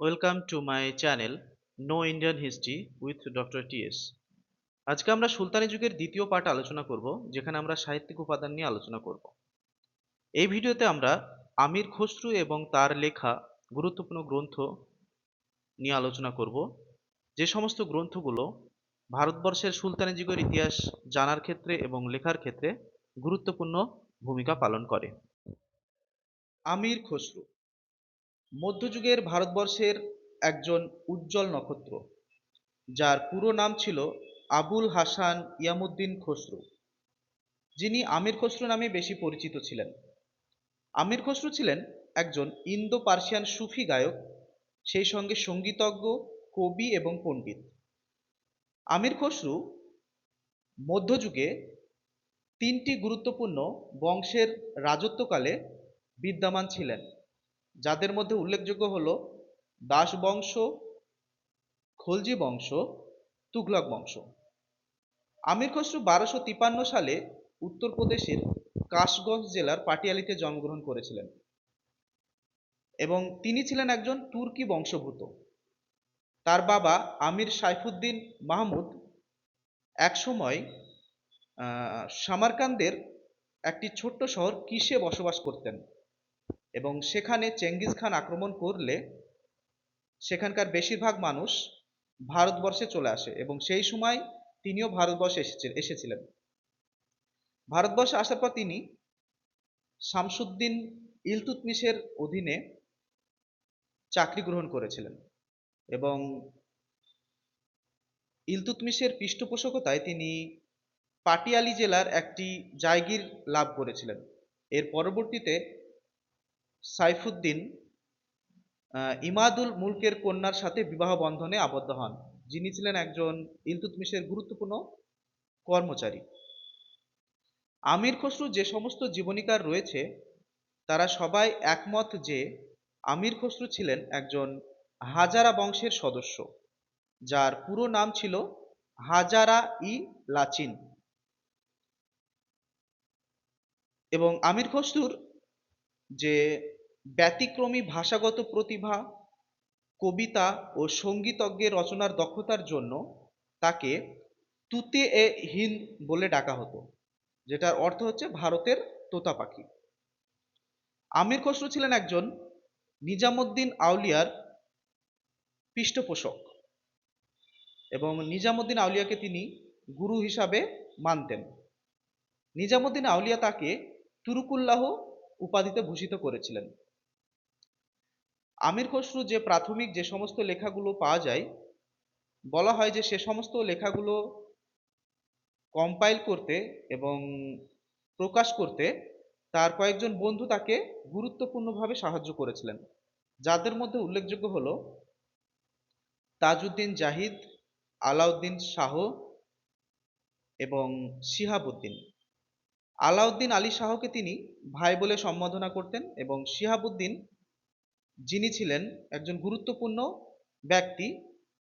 Welcome to my channel know Indian history with doctor TS আজকে আমরা সুলতানি যুগের দ্বিতীয় পার্ট আলোচনা করব, যেখানে আমরা সাহিত্যিক উপাদান নিয়ে আলোচনা করব। এই ভিডিওতে আমরা আমির খসরু এবং তার লেখা গুরুত্বপূর্ণ গ্রন্থ নিয়ে আলোচনা করব। যে সমস্ত গ্রন্থগুলো ভারতবর্ষের সুলতানি যুগের ইতিহাস জানার ক্ষেত্রে এবং লেখার ক্ষেত্রে গুরুত্বপূর্ণ ভূমিকা পালন করে। আমির খসরু মধ্যযুগের ভারতবর্ষের একজন উজ্জ্বল নক্ষত্র, যার পুরো নাম ছিল আবুল হাসান ইয়ামুদ্দিন খসরু। যিনি আমির খসরু নামে বেশি পরিচিত ছিলেন। আমির খসরু ছিলেন একজন ইন্দো পার্সিয়ান সুফি গায়ক, সেই সঙ্গে সঙ্গীতজ্ঞ, কবি এবং পণ্ডিত। আমির খসরু মধ্যযুগে তিনটি গুরুত্বপূর্ণ বংশের রাজত্বকালে বিদ্যমান ছিলেন। যাদের মধ্যে উল্লেখযোগ্য হল দাস বংশ, খলজি বংশ, তুঘলক বংশ। আমির খসরু বারোশো তিপান্ন সালে উত্তরপ্রদেশের কাশগঞ্জ জেলার পাটিয়ালিতে জন্মগ্রহণ করেছিলেন এবং তিনি ছিলেন একজন তুর্কি বংশভূত তার বাবা আমির সাইফুদ্দিন মাহমুদ একসময় সামারকান্দের একটি ছোট্ট শহর কিসে বসবাস করতেন। এবং সেখানে চেঙ্গিস খান আক্রমণ করলে সেখানকার বেশিরভাগ মানুষ ভারতবর্ষে চলে আসে এবং সেই সময় তিনিও ভারতবর্ষে এসেছিলেন। ভারতবর্ষে আসার পর তিনি শামসুদ্দিন ইলতুতমিশের অধীনে চাকরি গ্রহণ করেছিলেন এবং ইলতুতমিশের পৃষ্ঠপোষকতায় তিনি পাটিয়ালি জেলার একটি জায়গির লাভ করেছিলেন। এর পরবর্তীতে সাইফুদ্দিন ইমাদুল মুলকের কন্যার সাথে বিবাহ বন্ধনে আবদ্ধ হন। যিনি ছিলেন একজন ইলতুতমিশের গুরুত্বপূর্ণ কর্মচারী। আমির খসরু যে সমস্ত জীবনীকার রয়েছে, তারা সবাই একমত যে আমির খসরু ছিলেন একজন হাজারা বংশের সদস্য, যার পুরো নাম ছিল হাজারা ই লাচিন। এবং আমির খসরুর যে ব্যতিক্রমী ভাষাগত প্রতিভা, কবিতা ও সঙ্গীতজ্ঞের রচনার দক্ষতার জন্য তাকে তুতে এ হিন্দ বলে ডাকা হতো, যেটার অর্থ হচ্ছে ভারতের তোতা পাখি। আমির খসরু ছিলেন একজন নিজামুদ্দিন আউলিয়ার পৃষ্ঠপোষক এবং নিজামুদ্দিন আউলিয়াকে তিনি গুরু হিসাবে মানতেন। নিজামুদ্দিন আউলিয়া তাকে তুরুকুল্লাহ উপাধিতে ভূষিত করেছিলেন। আমির খসরু যে প্রাথমিক যে সমস্ত লেখাগুলো পাওয়া যায়, বলা হয় যে সে সমস্ত লেখাগুলো কম্পাইল করতে এবং প্রকাশ করতে তার কয়েকজন বন্ধু তাকে গুরুত্বপূর্ণভাবে সাহায্য করেছিলেন। যাদের মধ্যে উল্লেখযোগ্য হল তাজউদ্দিন জাহিদ, আলাউদ্দিন শাহ এবং শিহাবুদ্দিন। আলাউদ্দিন আলী শাহকে তিনি ভাই বলে সম্বোধনা করতেন এবং শিহাবুদ্দিন যিনি ছিলেন একজন গুরুত্বপূর্ণ ব্যক্তি,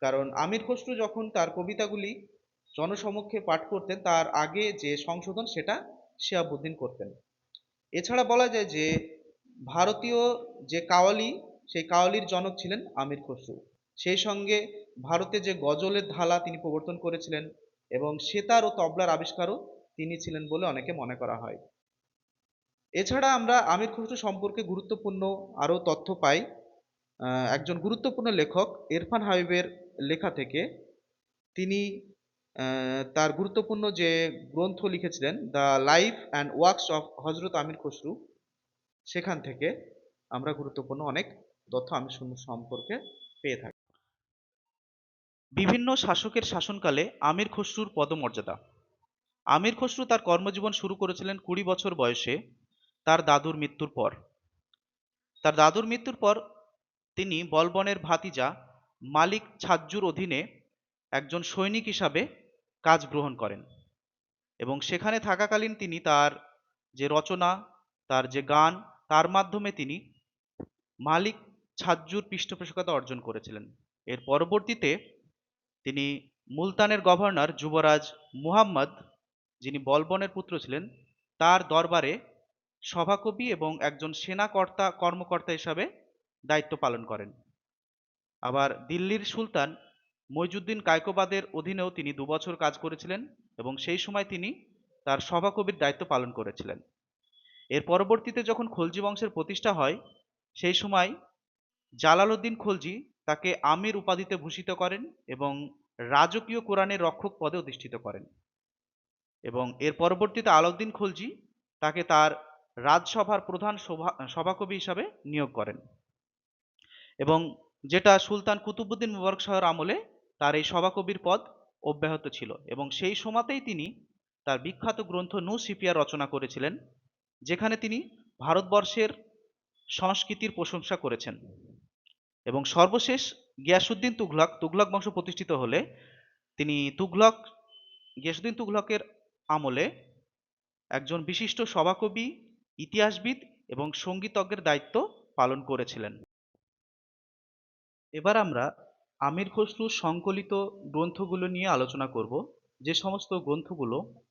কারণ আমির খসরু যখন তার কবিতাগুলি জনসমক্ষে পাঠ করতেন, তার আগে যে সংশোধন সেটা শিহাবুদ্দিন করতেন। এছাড়া বলা যায় যে ভারতীয় যে কাওয়ালি, সেই কাওয়ালির জনক ছিলেন আমির খসরু। সেই সঙ্গে ভারতে যে গজলের ধালা তিনি প্রবর্তন করেছিলেন এবং সেতার ও তবলার আবিষ্কারও তিনি ছিলেন বলে অনেকে মনে করা হয়। এছাড়া আমরা আমির খসরু সম্পর্কে গুরুত্বপূর্ণ আরও তথ্য পাই। একজন গুরুত্বপূর্ণ লেখক, এরফান হাবিবের লেখা থেকে তিনি তার গুরুত্বপূর্ণ যে গ্রন্থ লিখেছিলেন, the life and works of Hazrat Amir Khusrau সেখান থেকে আমরা গুরুত্বপূর্ণ অনেক তথ্য আমির সম্পর্কে পেয়ে থাকি। বিভিন্ন শাসকের শাসনকালে আমির খসরুর পদমর্যাদা। আমির খসরু তার কর্মজীবন শুরু করেছিলেন কুড়ি বছর বয়সে। তার দাদুর মৃত্যুর পর। তার দাদুর মৃত্যুর পর তিনি বলবনের ভাতিজা মালিক ছাজ্জুর অধীনে একজন সৈনিক হিসাবে কাজ গ্রহণ করেন এবং সেখানে থাকাকালীন তিনি তার যে রচনা, তার যে গান, তার মাধ্যমে তিনি মালিক ছাজ্জুর পৃষ্ঠপোষকতা অর্জন করেছিলেন। এর পরবর্তীতে তিনি মুলতানের গভর্নর যুবরাজ মুহাম্মদ, যিনি বলবনের পুত্র ছিলেন, তার দরবারে সভাকবি এবং একজন সেনাকর্তা, কর্মকর্তা হিসাবে দায়িত্ব পালন করেন। আবার দিল্লির সুলতান মইজুদ্দিন কায়কোবাদের অধীনেও তিনি দুবছর কাজ করেছিলেন এবং সেই সময় তিনি তার সভাকবির দায়িত্ব পালন করেছিলেন। এর পরবর্তীতে যখন খলজি বংশের প্রতিষ্ঠা হয়, সেই সময় জালালউদ্দিন খলজি তাকে আমির উপাধিতে ভূষিত করেন এবং রাজকীয় কোরআনের রক্ষক পদে অধিষ্ঠিত করেন। এবং এর পরবর্তীতে আলাউদ্দিন খলজি তাকে তার রাজসভার প্রধান সভা- সভাকবি হিসাবে নিয়োগ করেন। এবং যেটা সুলতান কুতুবুদ্দিন মুবারক শাহর আমলে তার এই সভাকবির পদ অব্যাহত ছিল এবং সেই সময়তেই তিনি তার বিখ্যাত গ্রন্থ নু সিপিয়া রচনা করেছিলেন, যেখানে তিনি ভারতবর্ষের সংস্কৃতির প্রশংসা করেছেন। এবং সর্বশেষ গিয়াসুদ্দিন তুঘলক তুঘলক বংশ প্রতিষ্ঠিত হলে তিনি তুঘলক গিয়াসুদ্দিন তুঘলকের আমলে একজন বিশিষ্ট সভাকবি ইতিহাসবিদ এবং সঙ্গীতজ্ঞের দায়িত্ব পালন করেছিলেন। এবার আমরা আমির খসরুর সংকলিত গ্রন্থগুলো নিয়ে আলোচনা করব। যে সমস্ত গ্রন্থগুলো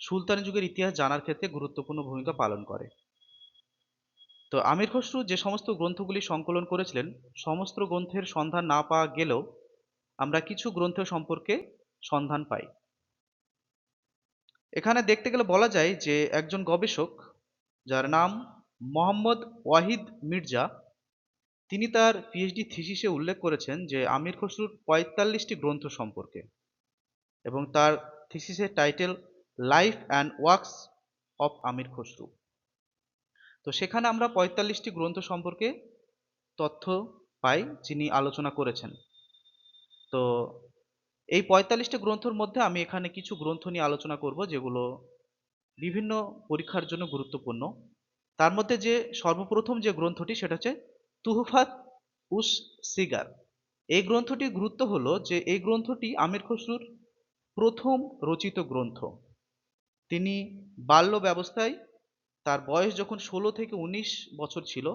সুলতানি যুগের ইতিহাস জানার ক্ষেত্রে গুরুত্বপূর্ণ ভূমিকা পালন করে। তো আমির খসরু যে সমস্ত গ্রন্থগুলি সংকলন করেছিলেন, সমস্ত গ্রন্থের সন্ধান না পাওয়া গেলেও আমরা কিছু গ্রন্থ সম্পর্কে সন্ধান পাই। এখানে দেখতে গেলে বলা যায় যে একজন গবেষক যার নাম মোহাম্মদ ওয়াহিদ মির্জা। তিনি তার পিএইচডি থিসিসে উল্লেখ করেছেন যে, আমির খসরুর পঁয়তাল্লিশটি গ্রন্থ সম্পর্কে এবং তার থিসিসের title life and works of Amir Khusrau. তো সেখানে আমরা পঁয়তাল্লিশটি গ্রন্থ সম্পর্কে তথ্য পাই যিনি আলোচনা করেছেন। তো এই পঁয়তাল্লিশটি গ্রন্থর মধ্যে আমি এখানে কিছু গ্রন্থ নিয়ে আলোচনা করব যেগুলো বিভিন্ন পরীক্ষার জন্য গুরুত্বপূর্ণ। তার মধ্যে যে সর্বপ্রথম যে গ্রন্থটি, সেটা হচ্ছে তুহফাত উস সিগার। এই গ্রন্থটির গুরুত্ব হলো যে এই গ্রন্থটি আমির খসরুর প্রথম রচিত গ্রন্থ। তিনি বাল্য ব্যবস্থায় তার বয়স যখন ষোলো থেকে উনিশ বছর ছিল,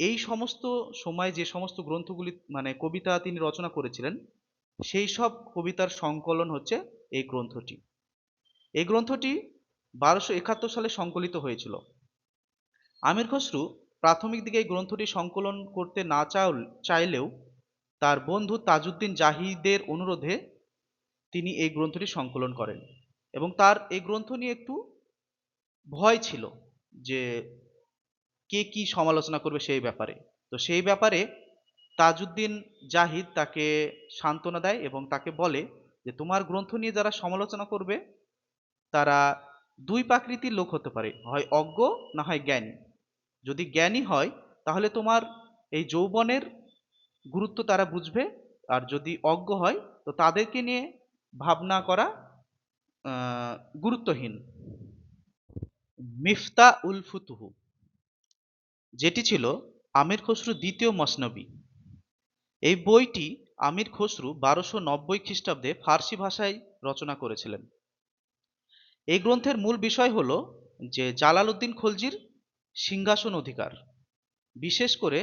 এই সমস্ত সময় যে সমস্ত গ্রন্থগুলি মানে কবিতা তিনি রচনা করেছিলেন, সেই সব কবিতার সংকলন হচ্ছে এই গ্রন্থটি। এই গ্রন্থটি বারোশো একাত্তর সালে সংকলিত হয়েছিল। আমির খসরু প্রাথমিক দিকে এই গ্রন্থটি সংকলন করতে না চাইলেও তার বন্ধু তাজউদ্দিন জাহিদের অনুরোধে তিনি এই গ্রন্থটি সংকলন করেন এবং তার এই গ্রন্থ নিয়ে একটু ভয় ছিল যে কে কি সমালোচনা করবে সেই ব্যাপারে। তো সেই ব্যাপারে তাজউদ্দিন জাহিদ তাকে সান্ত্বনা দেয় এবং তাকে বলে যে, তোমার গ্রন্থ নিয়ে যারা সমালোচনা করবে, তারা দুই প্রাকৃতির লোক হতে পারে, হয় অজ্ঞ না হয় জ্ঞানী। যদি জ্ঞানী হয়, তাহলে তোমার এই যৌবনের গুরুত্ব তারা বুঝবে, আর যদি অজ্ঞ হয়, তো তাদেরকে নিয়ে ভাবনা করা গুরুত্বহীন। মিফতা উল ফুতুহু, যেটি ছিল আমির খসরু দ্বিতীয় মসনবী। এই বইটি আমির খসরু বারোশো নব্বই খ্রিস্টাব্দে ফার্সি ভাষায় রচনা করেছিলেন। এই গ্রন্থের মূল বিষয় হল যে জালালউদ্দিন খলজির সিংহাসন অধিকার। বিশেষ করে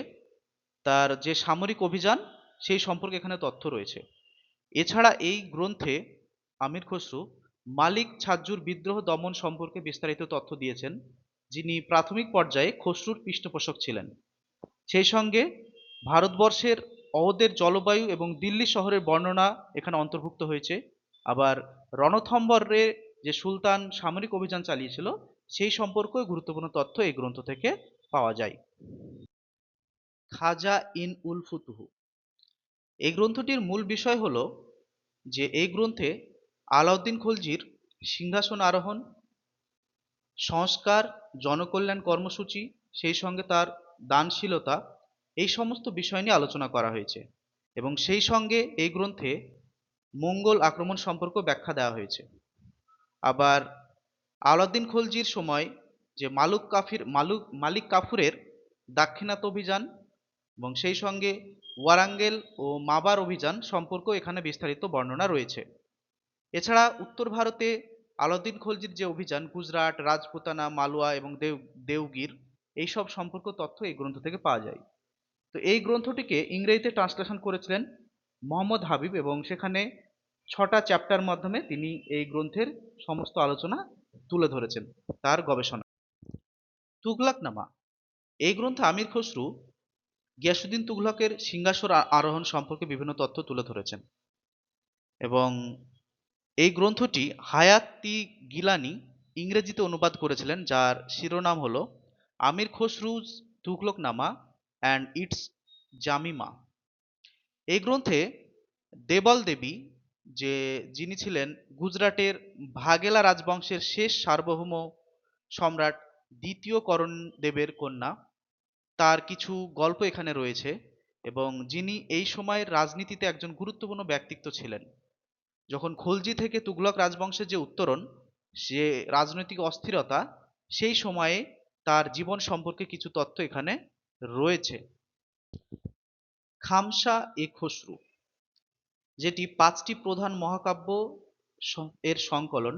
তার যে সামরিক অভিযান, সেই সম্পর্কে এখানে তথ্য রয়েছে। এছাড়া এই গ্রন্থে আমির খসরু মালিক ছাজ্জুর বিদ্রোহ দমন সম্পর্কে বিস্তারিত তথ্য দিয়েছেন, যিনি প্রাথমিক পর্যায়ে খসরুর পৃষ্ঠপোষক ছিলেন। সেই সঙ্গে ভারতবর্ষের অহদের জলবায়ু এবং দিল্লি শহরের বর্ণনা এখানে অন্তর্ভুক্ত হয়েছে। আবার রণথম্বরে যে সুলতান সামরিক অভিযান চালিয়েছিল, সেই সম্পর্কেও গুরুত্বপূর্ণ তথ্য এই গ্রন্থ থেকে পাওয়া যায়। খাজা ইন উল ফুতুহু। এই গ্রন্থটির মূল বিষয় হল যে এই গ্রন্থে আলাউদ্দিন খলজির সিংহাসন আরোহণ, সংস্কার, জনকল্যাণ কর্মসূচি, সেই সঙ্গে তার দানশীলতা, এই সমস্ত বিষয় নিয়ে আলোচনা করা হয়েছে এবং সেই সঙ্গে এই গ্রন্থে মঙ্গল আক্রমণ সম্পর্ক ব্যাখ্যা দেওয়া হয়েছে। আবার আলাউদ্দিন খলজির সময় যে মালুক কাফির, মালুক, মালিক কাফুরের দাক্ষিণাত্য অভিযান এবং সেই সঙ্গে ওয়ারাঙ্গেল ও মাবার অভিযান সম্পর্ক এখানে বিস্তারিত বর্ণনা রয়েছে। এছাড়া উত্তর ভারতে আলাউদ্দিন খলজির যে অভিযান, গুজরাট, রাজপুতানা মালুয়া এবং দেও দেওগির এইসব সম্পর্ক তথ্য এই গ্রন্থ থেকে পাওয়া যায়। তো এই গ্রন্থটিকে ইংরেজিতে ট্রান্সলেশন করেছিলেন মোহাম্মদ হাবিব এবং সেখানে ছটা চ্যাপ্টার মাধ্যমে তিনি এই গ্রন্থের সমস্ত আলোচনা তুলে ধরেছেন, তার গবেষণা। তুগলাকনামা এই গ্রন্থে আমির খসরু গিয়াসুদ্দিন তুঘলকের সিংহাসন আরোহণ সম্পর্কে বিভিন্ন তথ্য তুলে ধরেছেন এবং এই গ্রন্থটি হায়াতি গিলানি ইংরেজিতে অনুবাদ করেছিলেন, যার শিরোনাম হল আমির খসরুজ তুঘলকনামা অ্যান্ড ইটস জামিমা। এই গ্রন্থে দেবল দেবী যে যিনি ছিলেন গুজরাটের ভাগেলা রাজবংশের শেষ সার্বভৌম সম্রাট দ্বিতীয় করণ দেবের কন্যা, তার কিছু গল্প এখানে রয়েছে এবং যিনি এই সময়ের রাজনীতিতে একজন গুরুত্বপূর্ণ ব্যক্তিত্ব ছিলেন। যখন খলজি থেকে তুগলক রাজবংশের যে উত্তরণ, সে রাজনৈতিক অস্থিরতা, সেই সময়ে তার জীবন সম্পর্কে কিছু তথ্য এখানে রয়েছে। খামসা এ খসরু যেটি পাঁচটি প্রধান মহাকাব্য এর সংকলন,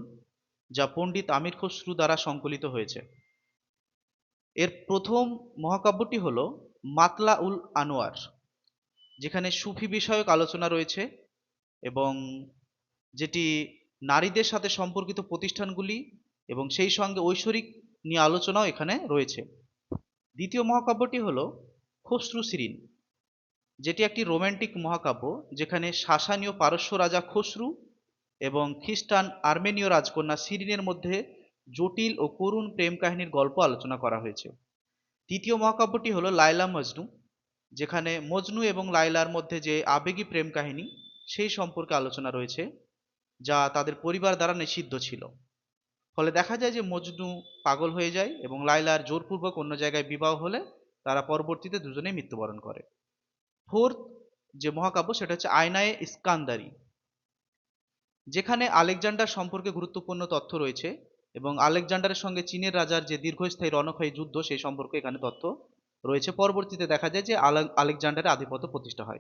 যা পণ্ডিত আমির খসরু দ্বারা সংকলিত হয়েছে। এর প্রথম মহাকাব্যটি হল মাতলা উল আনোয়ার, যেখানে সুফি বিষয়ক আলোচনা রয়েছে এবং যেটি নারীদের সাথে সম্পর্কিত প্রতিষ্ঠানগুলি এবং সেই সঙ্গে ঐশ্বরিক নিয়ে আলোচনাও এখানে রয়েছে। দ্বিতীয় মহাকাব্যটি হল খসরু সিরিন যেটি একটি রোম্যান্টিক মহাকাব্য, যেখানে শাসানীয় পারস্য রাজা খসরু এবং খ্রিস্টান আর্মেনীয় রাজকন্যা সিরিনের মধ্যে জটিল ও করুণ প্রেম কাহিনীর গল্প আলোচনা করা হয়েছে। তৃতীয় মহাকাব্যটি হলো লাইলা মজনু, যেখানে মজনু এবং লাইলার মধ্যে যে আবেগী প্রেম কাহিনী, সেই সম্পর্কে আলোচনা রয়েছে, যা তাদের পরিবার দ্বারা নিষিদ্ধ ছিল। ফলে দেখা যায় যে মজনু পাগল হয়ে যায় এবং লাইলার জোরপূর্বক অন্য জায়গায় বিবাহ হলে তারা পরবর্তীতে দুজনেই মৃত্যুবরণ করে। ফোর্থ যে মহাকাব্য সেটা হচ্ছে আয়নায়ে ইস্কান্দারি। যেখানে আলেকজান্ডার সম্পর্কে গুরুত্বপূর্ণ তথ্য রয়েছে এবং আলেকজান্ডারের সঙ্গে চীনের রাজার যে দীর্ঘস্থায়ী রণক্ষয়ী যুদ্ধ সেই সম্পর্কে এখানে তথ্য রয়েছে। পরবর্তীতে দেখা যায় যে আলে- আলেকজান্ডারের আধিপত্য প্রতিষ্ঠা হয়।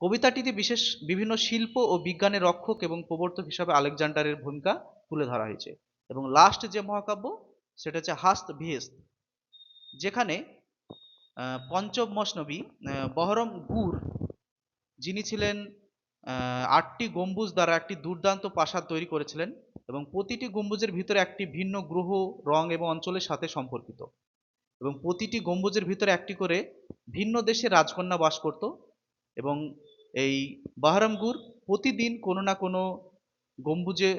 কবিতাটিতে বিশেষ বিভিন্ন শিল্প ও বিজ্ঞানের রক্ষক এবং প্রবর্তক হিসাবে আলেকজান্ডারের ভূমিকা তুলে ধরা হয়েছে। এবং লাস্ট যে মহাকাব্য সেটা হচ্ছে হাস্ত ভিহেস্ত, যেখানে পঞ্চম মসনবী আহ, বহরম গুর যিনি ছিলেন আটটি গম্বুজ দ্বারা একটি দুর্দান্ত প্রাসাদ তৈরি করেছিলেন এবং প্রতিটি গম্বুজের ভিতরে একটি ভিন্ন গ্রহ রং এবং অঞ্চলের সাথে সম্পর্কিত। এবং প্রতিটি গম্বুজের ভিতরে একটি করে ভিন্ন দেশের রাজকন্যা বাস করত এবং এই বাহারামগুর প্রতিদিন কোনো না কোনো গম্বুজে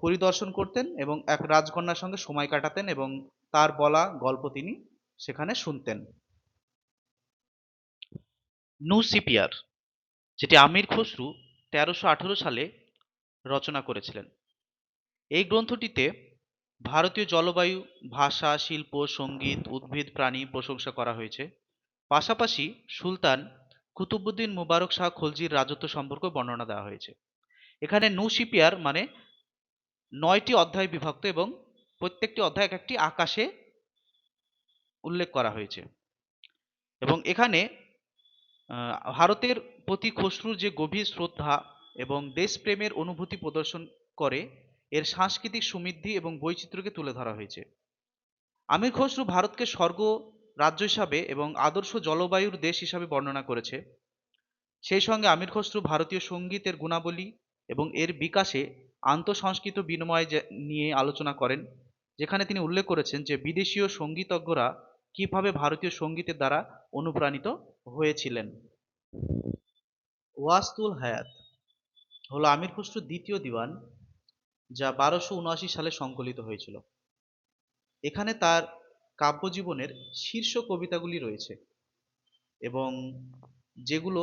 পরিদর্শন করতেন এবং এক রাজকন্যার সঙ্গে সময় কাটাতেন এবং তার বলা গল্প তিনি সেখানে শুনতেন। নুসিপিয়ার, যেটি আমির খসরু তেরোশো আঠেরো সালে রচনা করেছিলেন। এই গ্রন্থটিতে ভারতীয় জলবায়ু, ভাষা, শিল্প, সংগীত, উদ্ভিদ, প্রাণী প্রশংসা করা হয়েছে। পাশাপাশি সুলতান কুতুবুদ্দিন মুবারক শাহ খলজির রাজত্ব সম্পর্কে বর্ণনা দেওয়া হয়েছে। এখানে নুসিপিয়ার মানে নয়টি অধ্যায় বিভক্ত এবং প্রত্যেকটি অধ্যায় এক একটি আকাশে উল্লেখ করা হয়েছে। এবং এখানে ভারতের প্রতি খসরুর যে গভীর শ্রদ্ধা এবং দেশপ্রেমের অনুভূতি প্রদর্শন করে, এর সাংস্কৃতিক সমৃদ্ধি এবং বৈচিত্র্যকে তুলে ধরা হয়েছে। আমির খসরু ভারতকে স্বর্গ রাজ্য হিসাবে এবং আদর্শ জলবায়ুর দেশ হিসাবে বর্ণনা করেছে। সেই সঙ্গে আমির খসরু ভারতীয় সঙ্গীতের গুণাবলী এবং এর বিকাশে আন্তঃসংস্কৃত বিনিময় নিয়ে আলোচনা করেন, যেখানে তিনি উল্লেখ করেছেন যে বিদেশীয় সঙ্গীতজ্ঞরা কীভাবে ভারতীয় সঙ্গীতের দ্বারা অনুপ্রাণিত হয়েছিলেন? ওয়াস্তুল হায়াত হলো আমির খসরুর দ্বিতীয় দিওয়ান, যা বারোশো উনআশি সালে সংকলিত হয়েছিল। এখানে তার কাব্যজীবনের শীর্ষ কবিতাগুলি রয়েছে এবং যেগুলো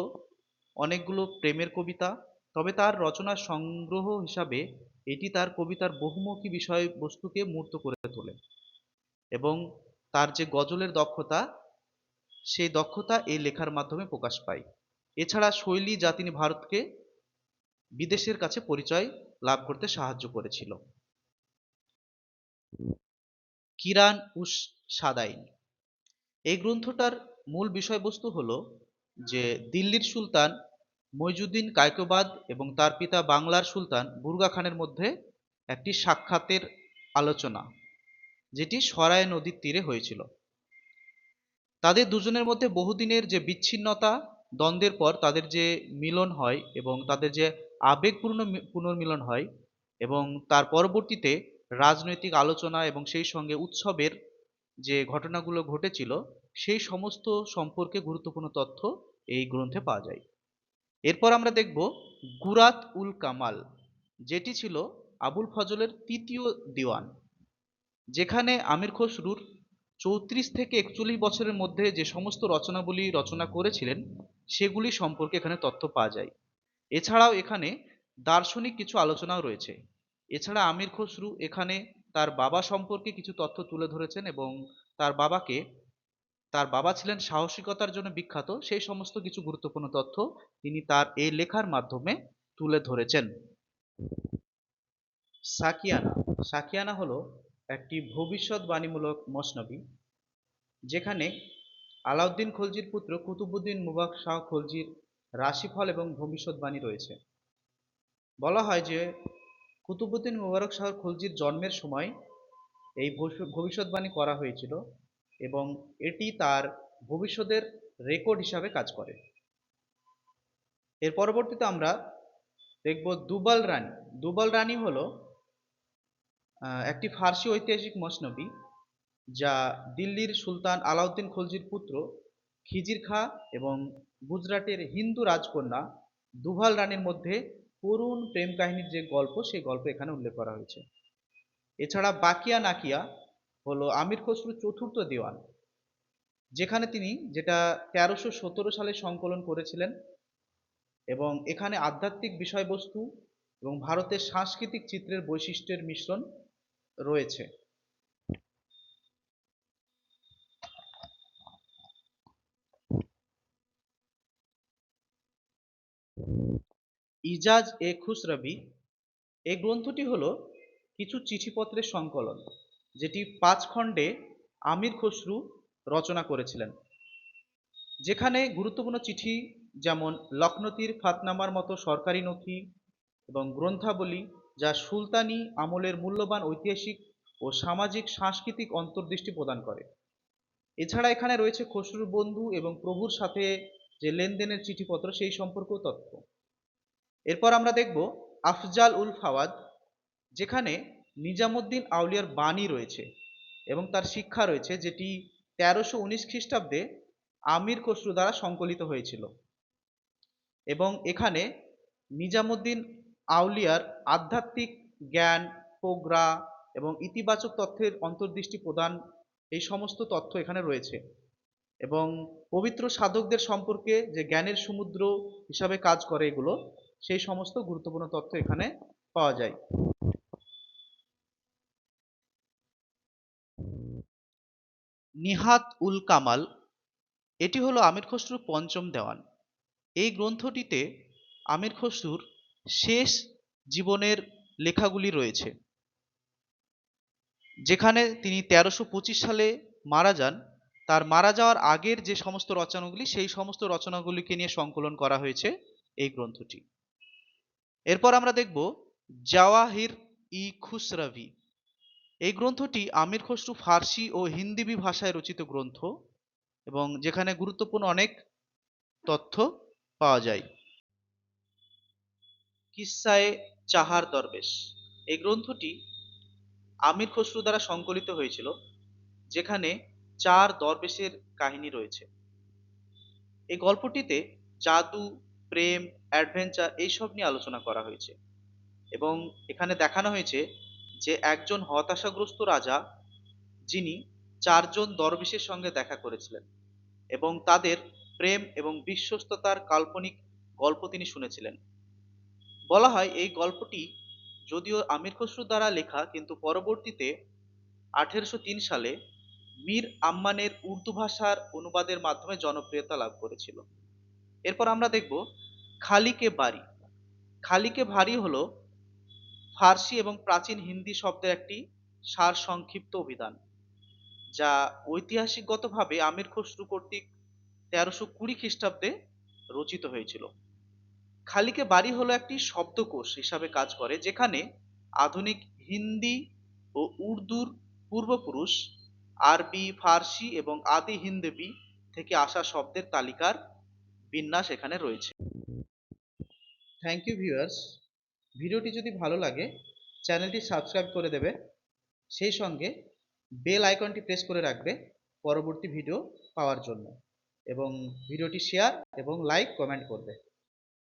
অনেকগুলো প্রেমের কবিতা, তবে তার রচনার সংগ্রহ হিসাবে এটি তার কবিতার বহুমুখী বিষয়বস্তুকে মূর্ত করে তোলে এবং তার যে গজলের দক্ষতা, সেই দক্ষতা এই লেখার মাধ্যমে প্রকাশ পায়। এছাড়া শৈলী যা তিনি ভারতকে বিদেশের কাছে পরিচয় লাভ করতে সাহায্য করেছিল। কিরান উস সাদাইন। এই গ্রন্থটার মূল বিষয়বস্তু হল যে দিল্লির সুলতান মইজুদ্দিন কায়কোবাদ এবং তার পিতা বাংলার সুলতান বুরগা খানের মধ্যে একটি সাক্ষাতের আলোচনা। যেটি সরায় নদীর তীরে হয়েছিল। তাদের দুজনের মধ্যে বহুদিনের যে বিচ্ছিন্নতা, দ্বন্দ্বের পর তাদের যে মিলন হয় এবং তাদের যে আবেগপূর্ণ পুনর্মিলন হয় এবং তার পরবর্তীতে রাজনৈতিক আলোচনা এবং সেই সঙ্গে উৎসবের যে ঘটনাগুলো ঘটেছিল, সেই সমস্ত সম্পর্কে গুরুত্বপূর্ণ তথ্য এই গ্রন্থে পাওয়া যায়। এরপর আমরা দেখব গুরাত উল কামাল, যেটি ছিল আবুল ফজলের তৃতীয় দিওয়ান। যেখানে আমির খসরুর চৌত্রিশ থেকে একচল্লিশ বছরের মধ্যে যে সমস্ত রচনাবলী রচনা করেছিলেন, সেগুলি সম্পর্কে এখানে তথ্য পাওয়া যায়। এছাড়াও এখানে দার্শনিক কিছু আলোচনাও রয়েছে। এছাড়া আমির খসরু এখানে তার বাবা সম্পর্কে কিছু তথ্য তুলে ধরেছেন এবং তার বাবাকে, তার বাবা ছিলেন সাহসিকতার জন্য বিখ্যাত, সেই সমস্ত কিছু গুরুত্বপূর্ণ তথ্য তিনি তার এই লেখার মাধ্যমে তুলে ধরেছেন। সাকিয়ানা সাকিয়ানা হলো একটি ভবিষ্যৎবাণীমূলক মসনবী, যেখানে আলাউদ্দিন খলজির পুত্র কুতুবুদ্দিন মুবাক শাহ খলজির রাশিফল এবং ভবিষ্যৎবাণী রয়েছে। বলা হয় যে, কুতুবুদ্দিন মুবারক শাহ খলজির জন্মের সময় এই ভবিষ্য- ভবিষ্যৎবাণী করা হয়েছিল এবং এটি তার ভবিষ্যতের রেকর্ড হিসাবে কাজ করে। এর পরবর্তীতে আমরা দেখব দুবাল রানী। দুবাল রানী হলো একটি ফার্সি ঐতিহাসিক মসনবী যা দিল্লির সুলতান আলাউদ্দিন খলজির পুত্র খিজির খা এবং গুজরাটের হিন্দু রাজকন্যা দুভাল রানীর মধ্যে করুণ প্রেম কাহিনীর যে গল্প, সেই গল্প এখানে উল্লেখ করা হয়েছে। এছাড়া বাকিয়া নাকিয়া হলো আমির খসরু চতুর্থ দেওয়ান, যেখানে তিনি, যেটা তেরোশো সতেরো সালে সংকলন করেছিলেন এবং এখানে আধ্যাত্মিক বিষয়বস্তু এবং ভারতের সাংস্কৃতিক চিত্রের বৈশিষ্ট্যের মিশ্রণ রয়েছে। ইজাজ এ খুসরবি এই গ্রন্থটি হলো কিছু চিঠিপত্রের সংকলন, যেটি পাঁচ খণ্ডে আমির খসরু রচনা করেছিলেন। যেখানে গুরুত্বপূর্ণ চিঠি যেমন লখনতির ফাতনামার মতো সরকারি নথি এবং গ্রন্থাবলী যা সুলতানি আমলের মূল্যবান ঐতিহাসিক ও সামাজিক সাংস্কৃতিক অন্তর্দৃষ্টি প্রদান করে। এছাড়া এখানে রয়েছে খসরুর বন্ধু এবং প্রভুর সাথে যে লেনদেনের চিঠিপত্র, সেই সম্পর্কেও তথ্য। এরপর আমরা দেখব আফজাল উল ফাওয়াদ, যেখানে নিজামুদ্দিন আউলিয়ার বাণী রয়েছে এবং তার শিক্ষা রয়েছে, যেটি তেরোশো উনিশ খ্রিস্টাব্দে আমির খসরু দ্বারা সংকলিত হয়েছিল। এবং এখানে নিজামুদ্দিন আউলিয়ার আধ্যাত্মিক জ্ঞান, প্রজ্ঞা এবং ইতিবাচক তথ্যের অন্তর্দৃষ্টি প্রদান এই সমস্ত তথ্য এখানে রয়েছে। এবং পবিত্র সাধকদের সম্পর্কে যে জ্ঞানের সমুদ্র হিসাবে কাজ করে এগুলো, সেই সমস্ত গুরুত্বপূর্ণ তথ্য এখানে পাওয়া যায়। নিহাত উল কামাল, এটি হলো আমির খসরুর পঞ্চম দেওয়ান। এই গ্রন্থটিতে আমির খসরুর শেষ জীবনের লেখাগুলি রয়েছে। যেখানে তিনি তেরোশো সালে মারা যান, তার মারা যাওয়ার আগের যে সমস্ত রচনাগুলি, সেই সমস্ত রচনাগুলিকে নিয়ে সংকলন করা হয়েছে এই গ্রন্থটি। এরপর আমরা দেখব জাওয়াহির ই খুসরাভি। এই গ্রন্থটি আমির খসরু ফার্সি ও হিন্দিবি ভাষায় রচিত গ্রন্থ এবং যেখানে গুরুত্বপূর্ণ অনেক তথ্য পাওয়া যায়। কিসায়ে চাহার দরবেশ। এই গ্রন্থটি আমির খসরু দ্বারা সংকলিত হয়েছিল, যেখানে চার দরবেশের কাহিনী রয়েছে। এই গল্পটিতে জাদু, প্রেম, অ্যাডভেঞ্চার এইসব নিয়ে আলোচনা করা হয়েছে এবং এখানে দেখানো হয়েছে যে একজন হতাশাগ্রস্ত রাজা, যিনি চারজন দরবেশের সঙ্গে দেখা করেছিলেন এবং তাদের প্রেম এবং বিশ্বস্ততার কাল্পনিক গল্প তিনি শুনেছিলেন। বলা হয় এই গল্পটি যদিও আমির খসরু দ্বারা লেখা, কিন্তু পরবর্তীতে আঠেরোশো তিন সালে মীর আম্মানের উর্দু ভাষার অনুবাদের মাধ্যমে জনপ্রিয়তা লাভ করেছিল। এরপর আমরা দেখব খালিকে বাড়ি খালিকে ভারী হলো ফার্সি এবং প্রাচীন হিন্দি শব্দের একটি সার সংক্ষিপ্ত অভিধান, যা ঐতিহাসিকগতভাবে আমির খসরু কর্তৃক তেরোশো কুড়ি খ্রিস্টাব্দে রচিত হয়েছিল। খালিকে বাড়ি হলো একটি শব্দকোষ হিসাবে কাজ করে, যেখানে আধুনিক হিন্দি ও উর্দুর পূর্বপুরুষ, আরবি, ফার্সি এবং আদি হিন্দেবি থেকে আসা শব্দের তালিকার বিন্যাস এখানে রয়েছে। থ্যাংক ইউ ভিউয়ার্স ভিডিওটি যদি ভালো লাগে, চ্যানেলটি সাবস্ক্রাইব করে দেবে। সেই সঙ্গে বেল আইকনটি প্রেস করে রাখবে পরবর্তী ভিডিও পাওয়ার জন্য। এবং ভিডিওটি শেয়ার এবং লাইক, কমেন্ট করবে।